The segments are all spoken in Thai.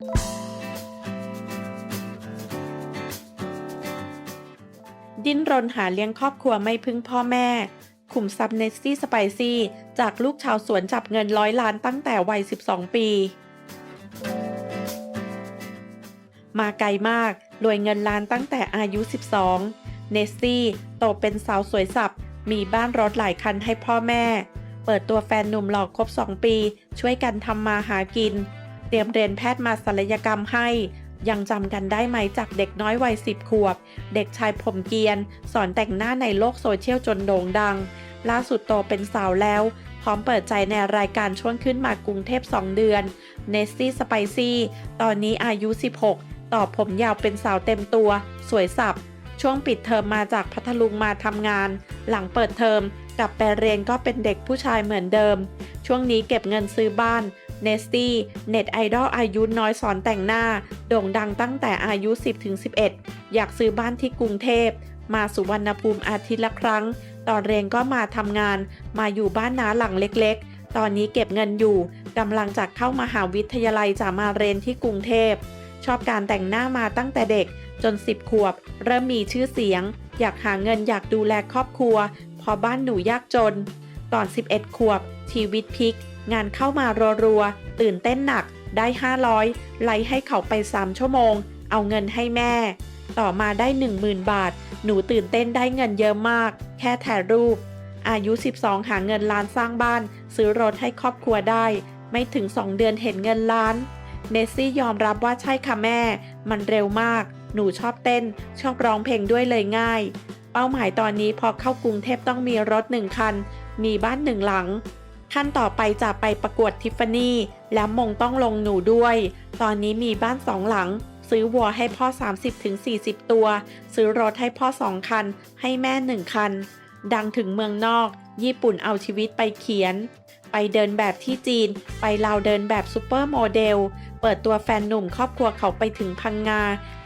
ดิ้นรนหาเลี้ยงครอบครัวไม่พึ่งพ่อแม่ ขุมทรัพย์เนสซี่สไปซี่ จากลูกชาวสวนจับเงินร้อยล้านตั้งแต่วัย 12 ปี มาไกลมากรวยเงินล้านตั้งแต่อายุ 12 เนสซี่โตเป็นสาวสวยสับ มีบ้านรถหลายคันให้พ่อแม่ เปิดตัวแฟนหนุ่มหลอกครบ 2 ปี ช่วยกันทำมาหากิน เตรียมเรียนแพทย์มาศัลยกรรมให้ ยังจำกันได้ไหมจากเด็กน้อยวัย10ขวบ เด็กชายผมเกียน สอนแต่งหน้าในโลกโซเชียลจนโด่งดัง ล่าสุดโตเป็นสาวแล้ว พร้อมเปิดใจในรายการช่วงขึ้นมากรุงเทพ 2 เดือนเนสซี่สไปซี่ตอนนี้อายุ 16 ต่อผมยาวเป็นสาวเต็มตัว สวยสับช่วงปิดเทอมมาจากพัทลุงมาทำงาน หลังเปิดเทอมกลับไปเรียนก็เป็นเด็กผู้ชายเหมือนเดิม ช่วงนี้เก็บเงินซื้อบ้าน เนสตี้เน็ตไอดอลอายุน้อยสอนแต่งหน้า โด่งดังตั้งแต่อายุ 10-11 อยากซื้อบ้านที่กรุงเทพ มาสุวรรณภูมิอาทิตย์ละครั้ง ตอนเรียนก็มาทำงาน มาอยู่บ้านน้าหลังเล็กๆ ตอนนี้เก็บเงินอยู่กำลังจะเข้ามหาวิทยาลัยจะมาเรียนที่กรุงเทพ ชอบการแต่งหน้ามาตั้งแต่เด็กจน 10 ขวบ เริ่มมีชื่อเสียง อยากหาเงินอยากดูแลครอบครัว พอบ้านหนูยากจน ตอน 11 ขวบ ชีวิตพลิก งานเข้ามารัวๆ ตื่นเต้นหนักได้ 500 ไล่ให้เขาไป 3 ชั่วโมง เอาเงินให้แม่ ต่อมาได้ 10,000 บาท หนูตื่นเต้นได้เงินเยอะมาก แค่ถ่ายรูป อายุ 12 หาเงินล้านสร้างบ้าน ซื้อรถให้ครอบครัวได้ ไม่ถึง 2 เดือนเห็นเงินล้านเนสซี่ยอมรับว่าใช่ค่ะแม่ มันเร็วมาก หนูชอบเต้น ชอบร้องเพลงด้วยเลยง่าย เป้าหมายตอนนี้พอเข้ากรุงเทพต้องมีรถหนึ่งคัน มีบ้านหนึ่งหลัง ขั้นต่อไปจะไปประกวดทิฟฟานี่แล้วมงต้องลงหนูด้วย ตอนนี้มีบ้านสองหลัง ซื้อวัวให้พ่อ 30-40 ตัว ซื้อรถให้พ่อสองคัน ให้แม่หนึ่งคัน ดังถึงเมืองนอก ญี่ปุ่นเอาชีวิตไปเขียน ไปเดินแบบที่จีน ไปลาวเดินแบบซูเปอร์โมเดล เปิดตัวแฟนหนุ่มครอบครัวเขาไปถึงพังงา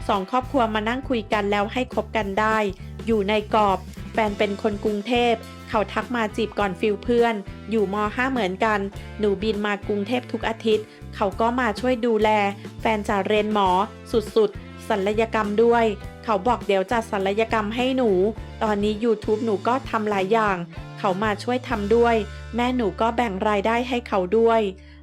สองครอบครัวมานั่งคุยกันแล้วให้คบกันได้ อยู่ในกรอบ แฟนเป็นคนกรุงเทพ เขาทักมาจีบก่อนฟิลเพื่อน อยู่ม .5 เหมือนกัน หนูบินมากรุงเทพทุกอาทิตย์ เขาก็มาช่วยดูแล แฟนจะเรียนหมอ สุดๆศัลยกรรมด้วย เขาบอกเดี๋ยวจัดศัลยกรรมให้หนู ตอนนี้ YouTube หนูก็ทำหลายอย่าง เขามาช่วยทำด้วย แม่หนูก็แบ่งรายได้ให้เขาด้วย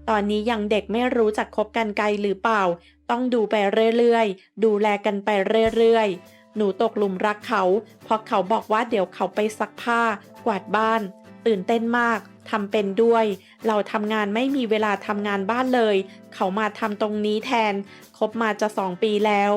ตอนนี้ยังเด็กไม่รู้จักคบกันไกลหรือเปล่า ต้องดูไปเรื่อยๆ ดูแลกันไปเรื่อยๆ หนูตกหลุมรักเขาเพราะเขาบอกว่าเดี๋ยวเขาไปซักผ้า กวาดบ้าน ตื่นเต้นมากทำเป็นด้วย เราทำงานไม่มีเวลาทำงานบ้านเลย เขามาทำตรงนี้แทน คบมาจะสองปีแล้ว